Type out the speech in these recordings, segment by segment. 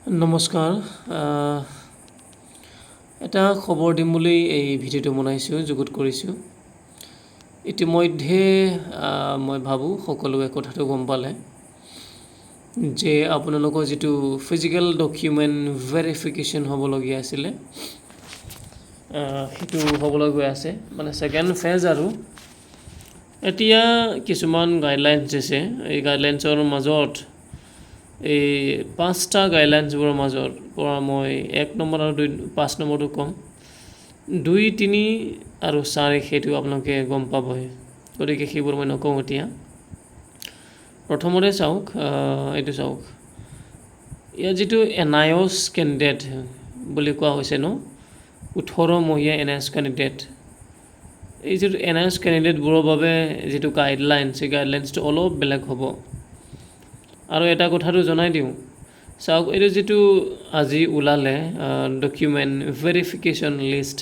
নমস্কাৰ এটা খবৰ দিম বুলি এই ভিডিঅ'টো বনাইছোঁ যুগুত কৰিছোঁ। ইতিমধ্যে মই ভাবোঁ সকলোৱে কথাটো গম পালে যে আপোনালোকৰ যিটো ফিজিকেল ডকুমেণ্ট ভেৰিফিকেশ্যন হ'বলগীয়া আছিলে সেইটো হ'বলৈ গৈ আছে। মানে ছেকেণ্ড ফেজ আৰু। এতিয়া কিছুমান গাইডলাইনছ দিছে। এই গাইডলাইনছৰ মাজত এই পাঁচটা গাইডলাইনছবোৰৰ মাজৰ পৰা মই এক নম্বৰ আৰু দুই, পাঁচ নম্বৰটো ক'ম। দুই, তিনি আৰু চাৰি, সেইটো আপোনালোকে গম পাবই। গতিকে সেইবোৰ মই নকওঁ এতিয়া। প্ৰথমতে চাওক এইটো চাওক। ইয়াত যিটো এন আই কেণ্ডিডেট বুলি কোৱা হৈছে ন ওঠৰমহীয়া এন আই অ'ছ কেণ্ডিডেট এই যিটো এন আই অ'ছ কেণ্ডিডেটবোৰৰ বাবে যিটো গাইডলাইনছ সেই গাইডলাইনছটো অলপ বেলেগ হ'ব। আৰু এটা কথাটো জনাই দিওঁ। চাওক, এইটো যিটো আজি ওলালে ডকুমেণ্ট ভেৰিফিকেশ্যন লিষ্ট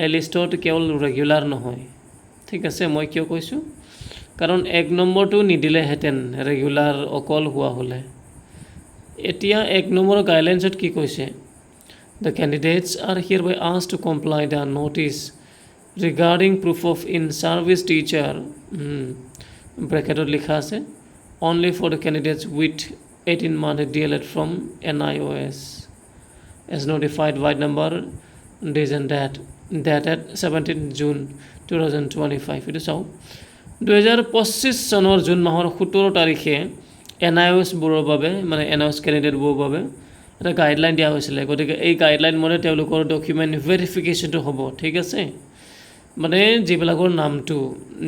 এই লিষ্টত কেৱল ৰেগুলাৰ নহয়। ঠিক আছে, মই কিয় কৈছোঁ? কাৰণ এক নম্বৰটো নিদিলেহেঁতেন ৰেগুলাৰ অকল হোৱা হ'লে। এতিয়া এক নম্বৰ গাইডলাইনছত কি কৈছে? The candidates are hereby আছ to comply the notice regarding proof of in service teacher ব্ৰেকেটত লিখা আছে। Only for the candidates with 18 month DLED from NIOS as notified by number days and that that at 17 June 2025 এইটো চাওক দুহেজাৰ পঁচিছ চনৰ June মাহৰ সোতৰ তাৰিখে এন আই অ'ছবোৰৰ বাবে মানে এন আই কেণ্ডিডেটবোৰৰ বাবে এটা গাইডলাইন দিয়া হৈছিলে। গতিকে এই গাইডলাইন মতে তেওঁলোকৰ ডকুমেণ্ট ভেৰিফিকেশ্যনটো হ'ব। ঠিক আছে? মানে যিবিলাকৰ নামটো,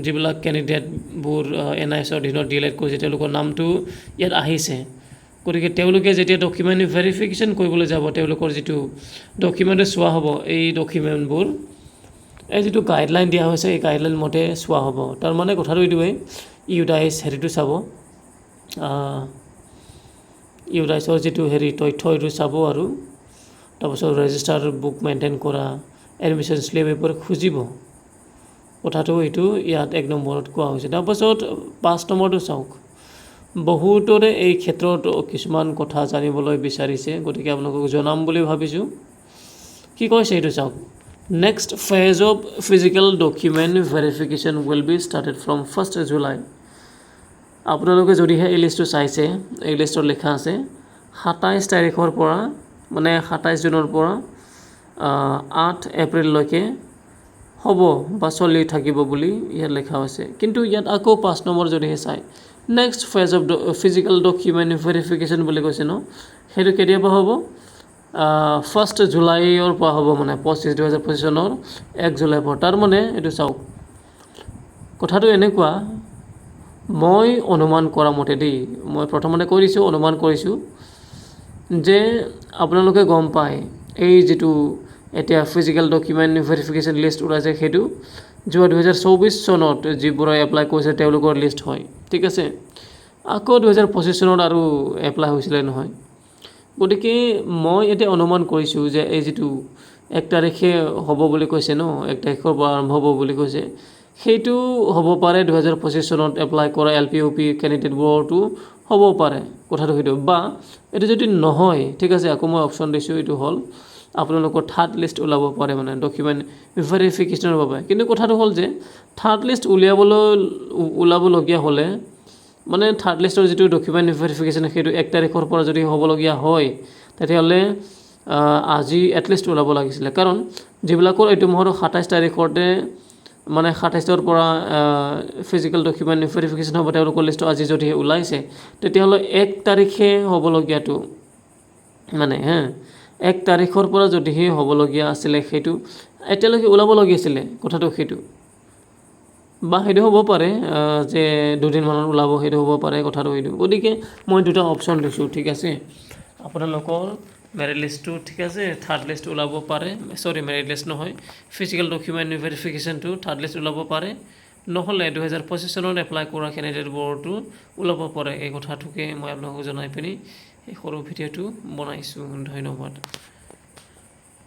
যিবিলাক কেণ্ডিডেটবোৰ এন আই এছৰ অধীনত ডি এল এড কৰিছে, তেওঁলোকৰ নামটো ইয়াত আহিছে। গতিকে তেওঁলোকে যেতিয়া ডকুমেণ্ট ভেৰিফিকেশ্যন কৰিবলৈ যাব, তেওঁলোকৰ যিটো ডকুমেণ্টে চোৱা হ'ব, এই ডকুমেণ্টবোৰ এই যিটো গাইডলাইন দিয়া হৈছে, এই গাইডলাইন মতে চোৱা হ'ব। তাৰমানে কথাটো এইটোৱেই ইউডাইছ হেৰিটো চাব ইউডাইছৰ যিটো হেৰি তথ্য, এইটো চাব আৰু, তাৰপাছত ৰেজিষ্টাৰ বুক মেইনটেইন কৰা এডমিশ্যন শ্লিপ এইবোৰ খুজিব। কথাটো এইটো ইয়াত এক নম্বৰত কোৱা হৈছে। তাৰপাছত পাঁচ নম্বৰটো চাওক। বহুতৰে এই ক্ষেত্ৰত কিছুমান কথা জানিবলৈ বিচাৰিছে, গতিকে আপোনালোকক জনাম বুলি ভাবিছোঁ। কি কৈছে এইটো চাওক? Next phase of physical document verification will be started from first July আপোনালোকে যদিহে এই লিষ্টটো চাইছে, এই লিষ্টত লিখা আছে, সাতাইছ তাৰিখৰ পৰা মানে সাতাইছ জুনৰ পৰা আঠ এপ্ৰিললৈকে হ'ব বা চলি থাকিব বুলি ইয়াত লিখা হৈছে। কিন্তু ইয়াত আকৌ পাঁচ নম্বৰ যদিহে চায় next phase of physical document verification বুলি কৈছে ন? সেইটো কেতিয়াৰ পৰা হ'ব? ফাৰ্ষ্ট জুলাইৰ পৰা হ'ব মানে পঁচিছ দুহেজাৰ পঁচিছ চনৰ এক জুলাইৰ পৰা। তাৰমানে এইটো চাওক কথাটো এনেকুৱা মই অনুমান কৰা মতে দেই মই প্ৰথমতে কৈ দিছোঁ অনুমান কৰিছোঁ যে আপোনালোকে গম পায় এই যিটো এতিয়া ফিজিকেল ডকুমেণ্ট ভেৰিফিকেশ্যন লিষ্ট ওলাইছে সেইটো যোৱা দুহেজাৰ চৌবিছ চনত যিবোৰে এপ্লাই কৰিছে তেওঁলোকৰ লিষ্ট হয় ঠিক আছে? আকৌ দুহেজাৰ পঁচিছ চনত আৰু এপ্লাই হৈছিলে নহয়। গতিকে মই এতিয়া অনুমান কৰিছোঁ যে এই যিটো এক তাৰিখে হ'ব বুলি কৈছে ন এক তাৰিখৰ পৰা আৰম্ভ হ'ব বুলি কৈছে সেইটো হ'ব পাৰে দুহেজাৰ পঁচিছ চনত এপ্লাই কৰা এল পি ইউ পি কেণ্ডিডেটবোৰতো হ'ব পাৰে কথাটো সেইটো। বা এইটো যদি নহয় ঠিক আছে আকৌ মই অপশ্যন দিছোঁ এইটো হ'ল। আপোনালোকৰ থাৰ্ড লিষ্ট ওলাব পাৰে মানে ডকুমেণ্ট ভেৰিফিকেশ্যনৰ বাবে। কিন্তু কথাটো হ'ল যে থাৰ্ড লিষ্ট উলিয়াবলৈ, ওলাবলগীয়া হ'লে মানে থাৰ্ড লিষ্টৰ যিটো ডকুমেণ্ট ভেৰিফিকেশ্যন সেইটো এক তাৰিখৰ পৰা যদি হ'বলগীয়া হয়, তেতিয়াহ'লে আজি এটলিষ্ট ওলাব লাগিছিলে। কাৰণ, যিবিলাকৰ এইটো মাহৰ সাতাইছ তাৰিখতে মানে সাতাইছৰ পৰা ফিজিকেল ডকুমেণ্ট ভেৰিফিকেশ্যন হ'ব, তেওঁলোকৰ লিষ্টটো আজি যদি ওলাইছে, তেতিয়াহ'লে এক তাৰিখে হ'বলগীয়াটো মানে হা এক তাৰিখৰ পৰা যদিহে হ'বলগীয়া আছিলে সেইটো, এতিয়ালৈকে ওলাব লাগিছিলে কথাটো সেইটো। বা সেইটো হ'ব পাৰে যে দুদিনমানত ওলাব, সেইটো হ'ব পাৰে, কথাটো সেইটো। গতিকে মই দুটা অপশ্যন দিছোঁ ঠিক আছে? আপোনালোকৰ মেৰিট লিষ্টটো ঠিক আছে? থাৰ্ড লিষ্ট ওলাব পাৰে। চৰি মেৰিট লিষ্ট নহয়। ফিজিকেল ডকুমেণ্ট ভেৰিফিকেশ্যনটো থাৰ্ড লিষ্ট ওলাব পাৰে। নহ'লে দুহেজাৰ পঁচিছ চনত এপ্লাই কৰা কেণ্ডিডেটবোৰতো ওলাব পাৰে। এই কথাটোকে মই আপোনালোকক জনাই পিনি এই সৰু ভিডিঅ'টো বনাইছোঁ ধন্যবাদ